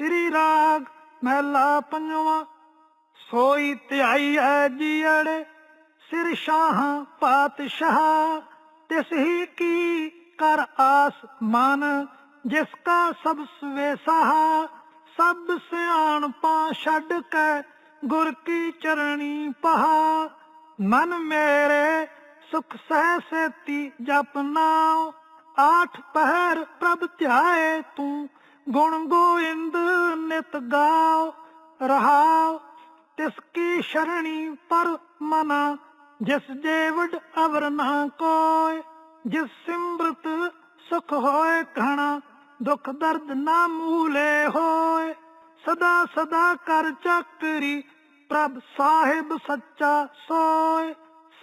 ਸ੍ਰੀ ਰਾਗ ਮਹਿਲਾ ਪੰਜਵਾਂ, ਸੋਈ ਧਿਆਈ ਹੈ ਜੀੜੇ ਸਿਰ ਸ਼ਾਹਾਂ ਪਾਤਸ਼ਾਹ। ਤਿਸ ਹੀ ਕੀ ਕਰ ਆਸ ਮਨ, ਜਿਸ ਕਾ ਸਭ ਸਵੇਸਾ ਸਭ ਸਿਆਣ ਪਾ ਛੱਡ ਕੇ ਗੁਰ ਕੀ ਚਰਣੀ ਪਹਾ। ਮਨ ਮੇਰੇ ਸੁਖ ਸਹਿ ਸੇਤੀ ਜਪ ਨਾਉ। ਆਠ ਪਹਿਰ ਪ੍ਰਭ ਧਿਆਏ ਤੂੰ ਗੁਣ ਗੋਇੰਦ ਨਿਤ ਗਾਓ ਰਹਾਉ ਤਿਸ ਕੀ ਸ਼ਰਣੀ ਪਰ ਮਨਾ, ਜਿਸ ਜੇਵਡ ਅਵਰ ਨਾ ਕੋਇ, ਜਿਸ ਸਿਮਰਤ ਸੁਖ ਹੋਏ ਘਣਾ, ਦੁਖ ਦਰਦ ਨਾ ਮੂਲੇ ਹੋਏ ਸਦਾ ਸਦਾ ਕਰ ਚੱਕਰੀ, ਪ੍ਰਭ ਸਾਹਿਬ ਸੱਚਾ ਸੋਏ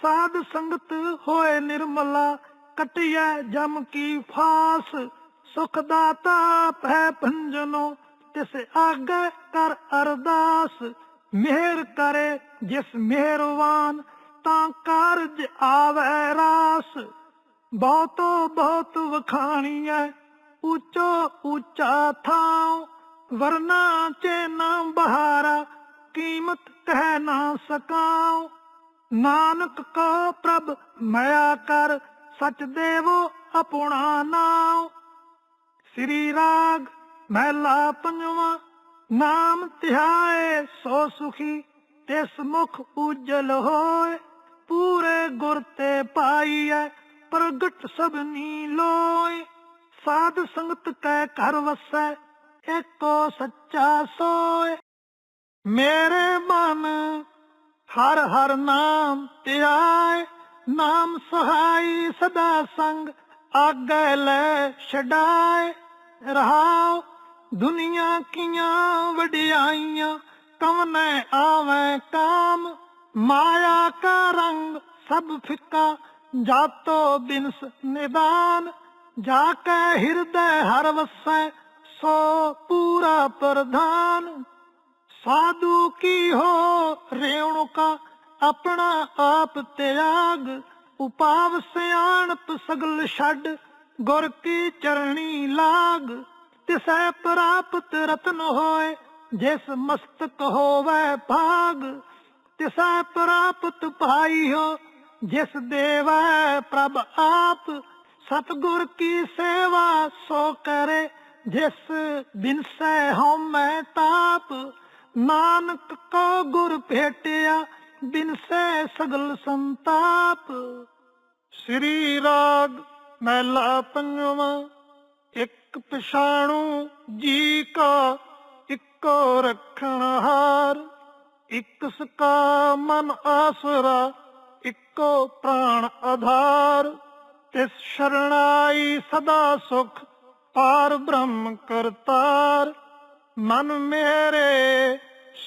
ਸਾਧ ਸੰਗਤ ਹੋਏ ਨਿਰਮਲਾ ਕਟਿਆ ਜਮ ਕੀ ਫਾਸ। ਸੁਖ ਦਾਤਾ ਹੈ ਭੰਜਨੋ ਤਿਸ ਆਗੇ ਕਰ ਅਰਦਾਸ। ਮਿਹਰ ਕਰੇ ਜਿਸ ਮਿਹਰਵਾਨ, ਤਾਂ ਕਾਰਜ ਆਵੇ ਰਾਸ। ਬਹੁਤੋ ਬਹੁਤ ਵਖਾਣੀ ਵਖਾਣੀਐ, ਉੱਚੋ ਉੱਚਾ ਥਾਂ ਵਰਨਾ ਚੇ ਨਾ ਬਹਾਰਾ, ਕੀਮਤ ਕਹਿ ਨਾ ਸਕਾਂ ਨਾਨਕ ਕੋ ਪ੍ਰਭ, ਮਇਆ ਕਰ, ਸਚ ਦੇਵੋ ਆਪਣਾ ਨਾਮ ਸ੍ਰੀ ਰਾਗ ਮਹਿਲਾ ਪੰਜਵਾਂ, ਨਾਮ ਧਿਆਏ ਸੋ ਸੁਖੀ, ਤਿਸ ਮੁਖ ਉਜਲ ਹੋਏ, ਪੂਰੇ ਗੁਰ ਤੇ ਪਾਈਐ, ਪ੍ਰਗਟ ਸਭਨੀ ਲੋਏ। ਸਾਧ ਸੰਗਤ ਕੈ ਘਰ ਵਸੈ, ਏਕੋ ਸੱਚਾ ਸੋਏ। ਮੇਰੇ ਮਨ ਹਰ ਹਰ ਨਾਮ ਧਿਆਏ ਨਾਮ ਸਹਾਈ ਸਦਾ ਸੰਗ ਆਗੇ ਲੈ ਛਡਾਏ। ਰਹਾਉ, ਦੁਨੀਆ ਕੀਆਂ ਵਡਿਆਈਆਂ ਕਵਨੇ ਆਵੇਂ ਕਾਮ, ਮਾਇਆ ਕਾ ਰੰਗ ਸਭ ਫਿੱਕਾ, ਜਾਤੋ ਬਿਨਸ ਨਿਦਾਨ, ਜਾ ਕੇ ਹਿਰਦੈ ਹਰ ਵਸੈ, ਸੋ ਪੂਰਾ ਪ੍ਰਧਾਨ। ਸਾਧੂ ਕੀ ਹੋ ਰੇਣੁਕਾ, ਆਪਣਾ ਆਪ ਤਿਆਗ, ਉਪਾਵ ਸਿਆਣਪ ਸਗਲ ਛੱਡ ਗੁਰ ਕੀ ਚਰਣੀ ਲਾਗ, ਤਿਸੈ ਪ੍ਰਾਪਤ ਰਤਨ ਹੋਏ, ਜਿਸ ਮਸਤਕ ਹੋਵੇ ਭਾਗ। ਤਿਸੈ ਪ੍ਰਾਪਤ ਪਾਈ ਹੋ ਜਿਸ ਦੇਵੈ ਪ੍ਰਭ ਆਪ। ਸਤਗੁਰ ਕੀ ਸੇਵਾ ਸੋ ਕਰੇ, ਜਿਸ ਬਿਨਸੈ ਹਉਮੈ ਤਾਪ। ਨਾਨਕ ਕੋ ਗੁਰ ਭੇਟਿਆ, ਬਿਨਸੈ ਸਗਲ ਸੰਤਾਪ। ਸ੍ਰੀ ਰਾਗ ਮਹਿਲਾ ਪੰਜਵਾਂ, ਇੱਕ ਪਛਾਣੂ ਜੀ ਕਾ, ਇੱਕੋ ਰੱਖਣ ਹਾਰ। ਇੱਕ ਸਕਾ ਮਨ ਆਸਰਾ, ਇੱਕੋ ਪ੍ਰਾਣ ਆਧਾਰ। ਤਿਸ ਸ਼ਰਣਾਈ ਸਦਾ ਸੁਖ, ਪਾਰ ਬ੍ਰਹਮ ਕਰਤਾਰ ਮਨ ਮੇਰੇ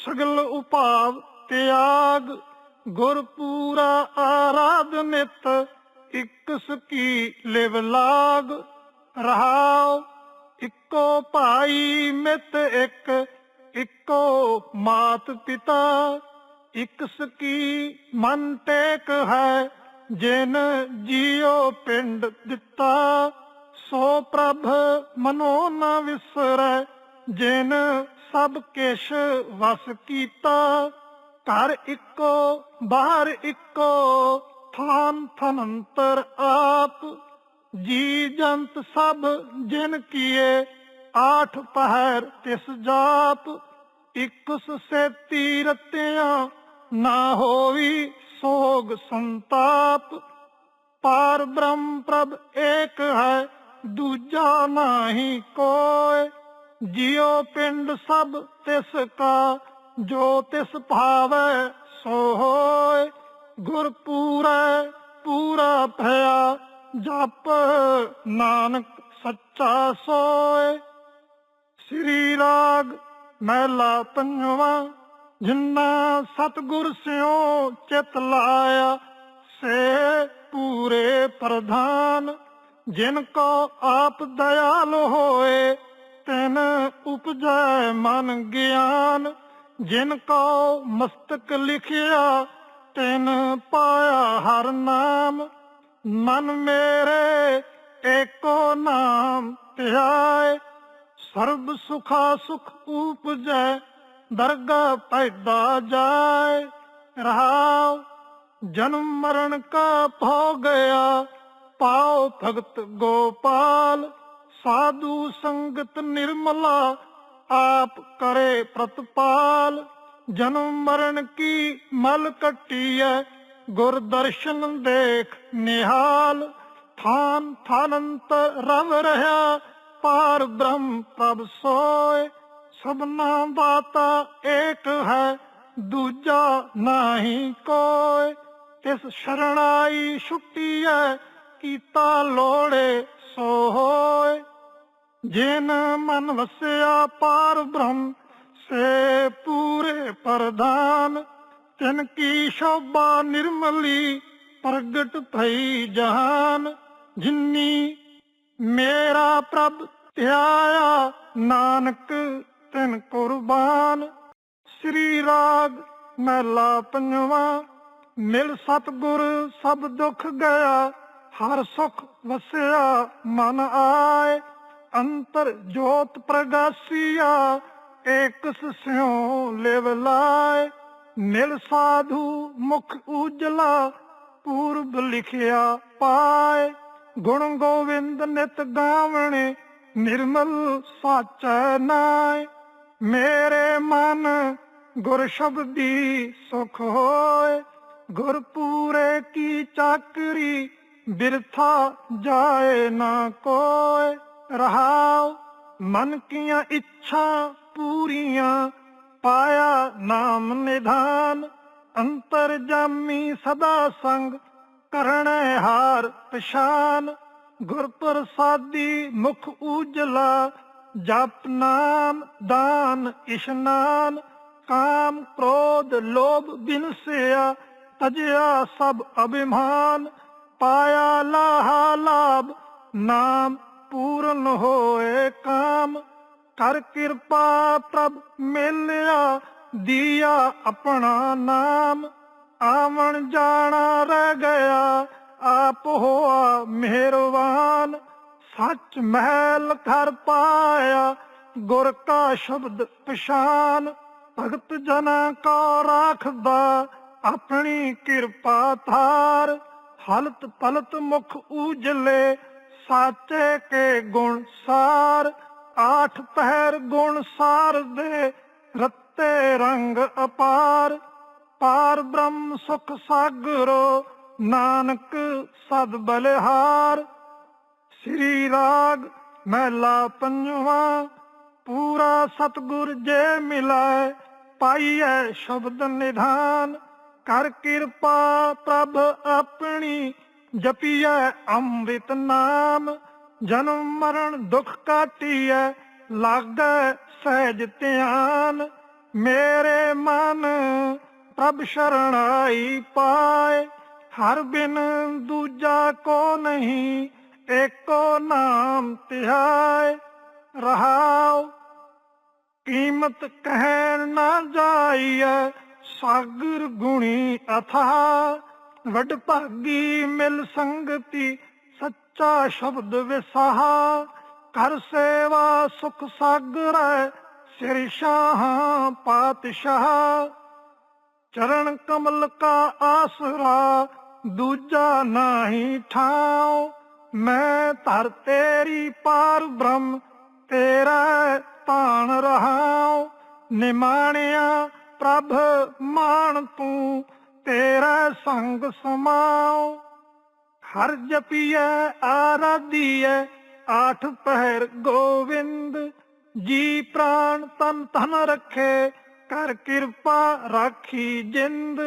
ਸਗਲ ਉਪਾਵ ਤਿਆਗ, ਗੁਰ ਪੂਰਾ ਆਰਾਧ ਨਿਤ ਇਕ ਸਕੀ ਲਿਵ ਲਾਗ, ਰਹਾਉ। ਇੱਕੋ ਭਾਈ ਮਿਤ ਇੱਕ, ਇੱਕੋ ਮਾਤ ਪਿਤਾ। ਇਕ ਸਕੀ ਮਨ ਟੇਕ ਹੈ, ਜਿਨ ਜਿਉ ਪਿੰਡ ਦਿੱਤਾ। ਸੋ ਪ੍ਰਭ ਮਨੋ ਨਾ ਵਿਸਰੈ, ਜਿਨ ਸਭ ਕਿਛ ਵਸ ਕੀਤਾ। ਘਰ ਇੱਕੋ, ਬਾਹਰ ਇੱਕੋ ਥਾਨ ਥਨੰਤਰ ਆਪ, ਜੀ ਜੰਤ ਸਭ ਜਿਨ ਕੀਏ, ਆਠ ਪਹਿਰ ਤਿਸ ਜਾਪ ਇਕਸ ਸੇਤੀ ਰਤਿਆਂ ਨਾ ਹੋਈ ਸੋਗ ਸੰਤਾਪ। ਪਾਰ ਬ੍ਰਹਮ ਪ੍ਰਭ ਏਕ ਹੈ, ਦੂਜਾ ਨਾਹੀ ਕੋਇ, ਜਿਉ ਪਿੰਡ ਸਭ ਤਿਸ ਕਾ, ਜੋ ਤਿਸ ਭਾਵੈ ਸੋ ਹੋਏ ਗੁਰ ਪੂਰੈ ਪੂਰਾ ਭਇਆ, ਜਪ ਨਾਨਕ ਸੱਚਾ ਸੋਏ। ਸ੍ਰੀ ਰਾਗ ਮਹਿਲਾ ਪੰਜਵਾਂ, ਜਿਨ੍ਹਾਂ ਸਤਗੁਰ ਸਿਓ ਚਿਤ ਲਾਇਆ, ਸੇ ਪੂਰੇ ਪ੍ਰਧਾਨ। ਜਿਨ ਕੋ ਆਪ ਦਇਆਲ ਹੋਏ, ਤਿਨ ਉਪਜੈ ਮਨ ਗਿਆਨ। ਜਿਨ ਕੋ ਮਸਤਕ ਲਿਖਿਆ ਤਿਨ ਪਾਇਆ ਹਰ ਨਾਮ, ਮਨ ਮੇਰੇ ਏਕੋ ਨਾਮ ਧਿਆਏ। ਸਰਬ ਸੁਖਾ ਸੁਖ ਉਪਜੈ, ਦਰਗਾ ਪੈਦਾ ਜਾਏ। ਰਹਾਉ, ਜਨਮ ਮਰਨ ਕਾ ਭੋ ਗਿਆ ਪਾਉ ਭਗਤ ਗੋਪਾਲ। ਸਾਧੂ ਸੰਗਤ ਨਿਰਮਲਾ, ਆਪ ਕਰੇ ਪ੍ਰਤਪਾਲ। ਜਨਮ ਮਰਨ ਕੀ ਮਲ ਕੱਟੀਐ? ਗੁਰ ਦਰਸ਼ਨ ਦੇਖ ਨਿਹਾਲ, ਥਾਨ ਥਾਨੰਤ ਰਵ ਰਹਾ, ਪਾਰ ਬ੍ਰਹਮ ਪ੍ਰਭ ਸੋਏ। ਸਭਨਾ ਦਾਤਾ ਏਕ ਹੈ, ਦੂਜਾ ਨਹੀਂ ਕੋਏ। ਤਿਸ ਸ਼ਰਣਾਈ ਹੈ ਕੀਤਾ ਲੋੜੇ ਸੋ ਹੋਏ। ਜਿਨ ਮਨ ਵਸਿਆ ਪਾਰ ਬ੍ਰਹਮ ਸੇ ਪੂਰੇ ਪ੍ਰਧਾਨ, ਤਿਨ ਕੀ ਸ਼ੋਭਾ ਨਿਰਮਲੀ ਪ੍ਰਗਟ ਭਈ ਜਹਾਨ, ਜਿਨੀ ਮੇਰਾ ਪ੍ਰਭ ਧਿਆਇਆ ਨਾਨਕ ਤਿਨ ਕੁਰਬਾਨ। ਸ੍ਰੀ ਰਾਗ ਮਹਿਲਾ ਪੰਜਵਾ, ਮਿਲ ਸਤਗੁਰ ਸਭ ਦੁੱਖ ਗਿਆ ਹਰ ਸੁਖ ਵਸਿਆ ਮਨ ਆਏ, ਅੰਤਰ ਜੋਤ ਪ੍ਰਗਾਸੀਆ ਏਕ ਸਿਉ ਲਿਵ ਲਾਏ ਮਿਲ ਸਾਧੂ ਮੁਖ ਉਜਲਾ, ਪੂਰਬ ਲਿਖਿਆ ਪਾਏ ਗੁਣ ਗੋਵਿੰਦ ਨਿਤ ਗਾਵਣੇ, ਨਿਰਮਲ ਸਾਚੈ ਨਾਏ ਮੇਰੇ ਮਨ ਗੁਰ ਸ਼ਬਦੀ ਸੁਖ ਹੋਏ ਗੁਰ ਪੂਰੇ ਕੀ ਚਾਕਰੀ ਬਿਰਥਾ ਜਾਏ ਨਾ ਕੋਏ ਰਹਾਉ ਮਨ ਕੀਆਂ ਇੱਛਾ ਪੂਰੀਆਂ ਪਾਇਆ ਨਾਮ ਨਿਧਾਨ ਅੰਤਰ ਸਦਾ ਸੰਗ ਕਰਣੈ ਹਾਰ ਪਛਾਨ। ਗੁਰ ਪ੍ਰਸਾਦੀ ਮੁਖ ਉਜਲਾ ਜਪ ਨਾਮ ਦਾਨ ਇਸ਼ਨਾਨ, ਕਾਮ ਕ੍ਰੋਧ ਲੋਭ ਬਿਨਸਿਆ ਤਜਿਆ ਸਭ ਅਭਿਮਾਨ। ਪਾਇਆ ਲਾਹਾ ਲਾਭ, ਨਾਮ ਪੂਰਨ ਹੋਏ ਕਾਮ। ਕਰ ਕਿਰਪਾ ਪ੍ਰਭ ਮਿਲਿਆ, ਦੀਆ ਆਪਣਾ ਨਾਮ। ਆਵਣ ਜਾਣਾ ਰਹਿ ਗਿਆ, ਆਪ ਹੋਆ ਮਿਹਰਬਾਨ। ਸੱਚ ਮਹਿਲ ਘਰ ਪਾਇਆ, ਗੁਰ ਕਾ ਸ਼ਬਦ ਪਛਾਨ। ਭਗਤ ਜਨਾਂ ਕਾ ਰਾਖਦਾ, ਆਪਣੀ ਕਿਰਪਾ ਧਾਰ। ਹਲਤ ਪਲਤ ਮੁਖ ਉਜਲੇ, ਸਾਚੇ ਕੇ ਗੁਣ ਸਾਰ। ਆਠ ਪਹਿਰ ਗੁਣ ਸਾਰ ਦੇ ਰੱਤੇ ਰੰਗ ਅਪਾਰ। ਪਾਰ ਬ੍ਰਹਮ ਸੁਖ ਸਾਗਰੋ ਨਾਨਕ ਸਦ ਬਲਿਹਾਰ। ਸ੍ਰੀ ਰਾਗ ਮਹਿਲਾ ਪੰਜਵਾ, ਪੂਰਾ ਸਤਗੁਰ ਜੇ ਮਿਲਾਏ, ਪਾਈਐ ਸ਼ਬਦ ਨਿਧਾਨ। ਕਰ ਕਿਰਪਾ ਪ੍ਰਭ ਆਪਣੀ, ਜਪੀਐ ਅੰਮ੍ਰਿਤ ਨਾਮ। ਜਨਮ ਮਰਨ ਦੁੱਖ ਕਾਟੀਐ ਲਾਗੈ ਸਹਿਜ ਧਿਆਨ। ਮੇਰੇ ਮਨ ਪ੍ਰਭ ਸ਼ਰਣਾਈ ਪਾਏ, ਹਰ ਬਿਨ ਦੂਜਾ ਕੋ ਨਹੀਂ, ਏਕੋ ਨਾਮ ਤਿਹਾਏ ਰਹਾਉ, ਕੀਮਤ ਕਹਿਣ ਨਾ ਜਾਈਐ, ਸਾਗਰ ਗੁਣੀ ਅਥਾ। ਵਡ ਭਾਗੀ ਮਿਲ ਸੰਗਤੀ ਸੱਚਾ ਸ਼ਬਦ ਵਿਸਾਹਾ ਕਰ ਸੇਵਾ ਸੁਖ ਸਾਗਰੈ, ਸਿਰ ਸ਼ਾਹ ਪਾਤਸ਼ਾਹ। ਚਰਨ ਕਮਲ ਕਾ ਆਸਰਾ ਦੂਜਾ ਨਹੀਂ ਠਾਉ, ਮੈਂ ਧਰ ਤੇਰੀ ਪਾਰ ਬ੍ਰਹਮ, ਤੇਰਾ ਤਾਣ ਰਹਾਉ। ਨਿਮਾਣਿਆ ਪ੍ਰਭ ਮਾਨ ਤੂੰ, ਤੇਰਾ ਸੰਗ ਸਮਾਉ। ਹਰ ਜਪੀਐ, ਆਰਾਧੀਐ, ਆਠ ਪਹਿਰ ਗੋਵਿੰਦ। ਜੀ ਪ੍ਰਾਨ ਤਨ ਧਨ ਰੱਖੇ ਕਰ ਕਿਰਪਾ ਰਾਖੀ ਜਿੰਦ।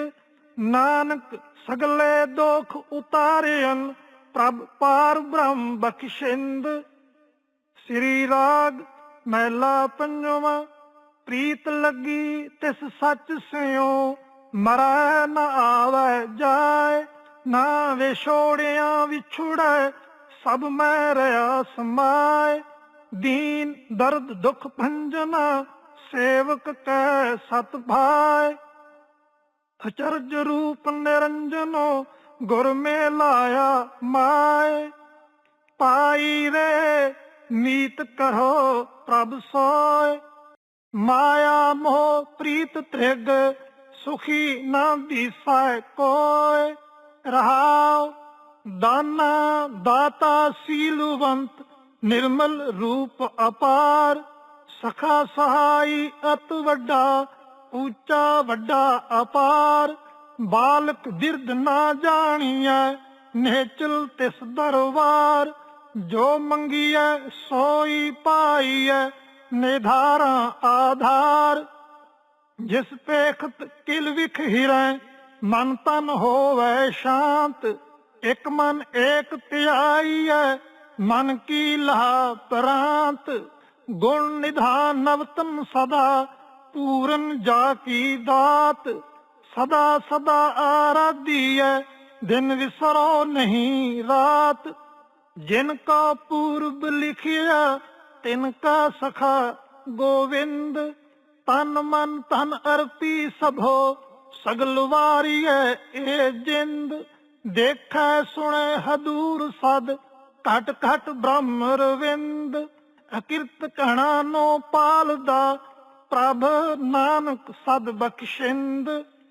ਨਾਨਕ ਸਗਲੇ ਦੁਖ ਉਤਾਰਿਅਨ, ਪ੍ਰਭ ਪਾਰ ਬ੍ਰਹਮ ਬਖਸ਼ਿੰਦ। ਸ੍ਰੀ ਰਾਗ ਮਹਿਲਾ ਪੰਜਵਾ, ਪ੍ਰੀਤ ਲੱਗੀ ਤਿਸ ਸੱਚ ਸਿਓ ਮਰੈ ਨ ਆਵੈ ਜਾਏ। ਨਾ ਵਿਛੋੜਿਆ ਵਿਛੁੜੈ ਸਭ ਮੈਂ ਰਿਆ ਸਮਾਏ। ਦੀਨ ਦਰਦ ਦੁਖ ਭੰਜਨਾ, ਸੇਵਕ ਕੈ ਸਤ ਭਾਏ। ਅਚਰਜ ਰੂਪ ਨਿਰੰਜਨੋ, ਗੁਰ ਮੇ ਲਾਇਆ ਮਾਏ। ਪਾਈ ਰੇ, ਨੀਤ ਕਰੋ ਪ੍ਰਭ ਸੋਏ। ਮਾਇਆ ਮੋਹ ਪ੍ਰੀਤ ਤ੍ਰਿਗ, ਸੁਖੀ ਨਾ ਦੀਸੈ ਕੋਇ ਰਹਾਉ, ਦਾਨਾ, ਦਾਤਾ, ਸੀਲਵੰਤ, ਨਿਰਮਲ ਰੂਪ ਅਪਾਰ, ਸਖਾ ਸਹਾਈ, ਅਤ ਵੱਡਾ ਉੱਚਾ ਵੱਡਾ ਅਪਾਰ, ਬਾਲਕ ਬਿਰਧ ਨਾ ਜਾਣੀਐ, ਨਿਹਚਲ ਤਿਸ ਦਰਬਾਰ, ਜੋ ਮੰਗੀਐ, ਸੋਈ ਪਾਈਐ ਨਿਧਾਰਾ ਆਧਾਰ, ਜਿਸ ਪੇਖਤ ਕਿਲ ਵਿਖ ਹਿਰੈ ਮਨ ਤਨ ਹੋਵੇ ਸ਼ਾਂਤ, ਇਕ ਮਨ ਏਕ ਧਿਆਈਐ ਮਨ ਕੀ ਲਹਾ ਪ੍ਰਾਂਤ। ਗੁਣ ਨਿਧਾਨ ਨਵਤਨ ਸਦਾ, ਪੂਰਨ ਜਾ ਕੀ ਦਾਤ। ਸਦਾ ਸਦਾ ਹੈ ਦਿਨ ਵਿਸਰੋ ਨਹੀਂ ਰਾਤ। ਜਿਨ ਕਾ ਪੂਰਬ ਲਿਖਿਆ, ਤਿਨ ਕਾ ਸਖਾ ਗੋਵਿੰਦ। ਤਨ ਮਨ ਤਨ ਅਰਪੀ ਸਭੋ ਸਗਲ ਵਾਰੀਐ ਇਹ ਜਿੰਦ, ਦੇਖੈ ਸੁਣੈ ਹਦੂਰ ਸਦ, ਘਟ ਘਟ ਬ੍ਰਹਮ ਰਵਿੰਦ। ਅਕਿਰਤ ਕਣਾ ਨੋ ਪਾਲਦਾ, ਪ੍ਰਭ ਨਾਨਕ ਸਦ ਬਖਸ਼ਿੰਦ।